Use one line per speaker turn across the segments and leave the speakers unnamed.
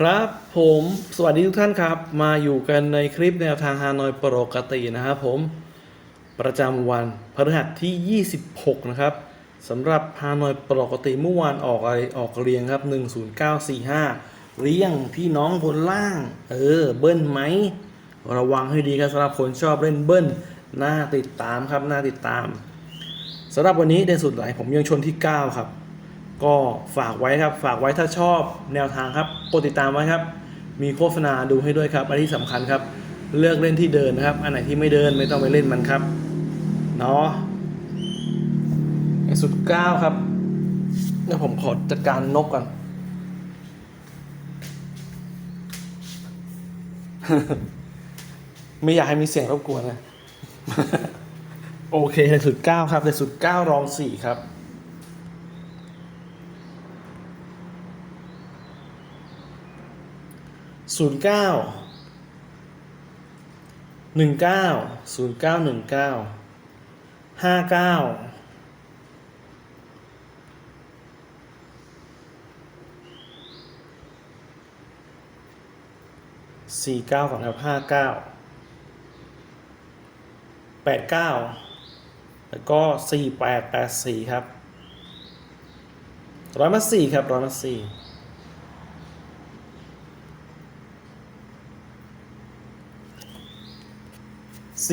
ครับผมสวัสดีทุกท่านครับ มาอยู่กันในคลิปแนวทางฮานอยปกตินะครับผมประจำวันพฤหัสที่ 26 นะครับสำหรับฮานอยปกติเมื่อวานออกอะไรออกเรียงครับ 10945 เรียงพี่น้องบนล่าง เออ เบิ้ลไหม ระวังให้ดีครับสำหรับคนชอบเล่นเบิ้ลน่าติดตามครับน่าติดตามสำหรับวันนี้เด่นสุดไหลผมยังชนที่ 9 ครับ ก็ฝากไว้ครับ ฝากไว้ถ้าชอบแนวทางครับกดติดตามไว้ครับ มีโฆษณาดูให้ด้วยครับอันที่สำคัญครับ เลือกเล่นที่เดินนะครับ อันไหนที่ไม่เดินไม่ต้องไปเล่นมันครับเนาะไอสุดเก้าครับเดี๋ยวผมขอจัดการนกก่อนไม่อยากให้มีเสียงรบกวนนะ โอเคในสุดเก้าครับในสุดเก้ารองสี่ครับ ศูนย์เก้าหนึ่งเก้าศูนย์เก้าหนึ่งเก้าห้าเก้าสี่เก้าก่อนครับห้าเก้าแปดเก้าแล้วก็สี่แปดแปดสี่ครับร้อยมาสี่ครับร้อยมาสี่ 409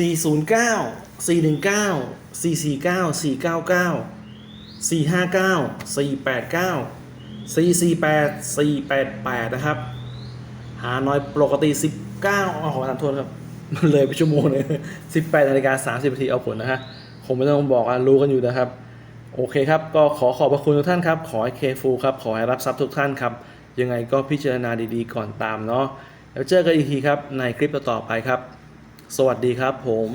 419 449 499 459 489 448 488 นะครับ หาน้อยปกติ 19เอาขออทำโทษครับ มันเลยไปชั่วโมงเลย18นาฬิกา30นาทีเอาผลนะฮะคงไม่ต้องบอกอะรู้กันอยู่นะครับ โอเคครับ ก็ขอขอบพระคุณทุกท่านครับ ขอให้เคฟูครับ ขอให้รับทรัพย์ทุกท่านครับ ยังไงก็พิจารณาดีๆก่อนตามเนาะแล้วเจอกันอีกทีครับในคลิปต่อๆไปครับ สวัสดีครับผม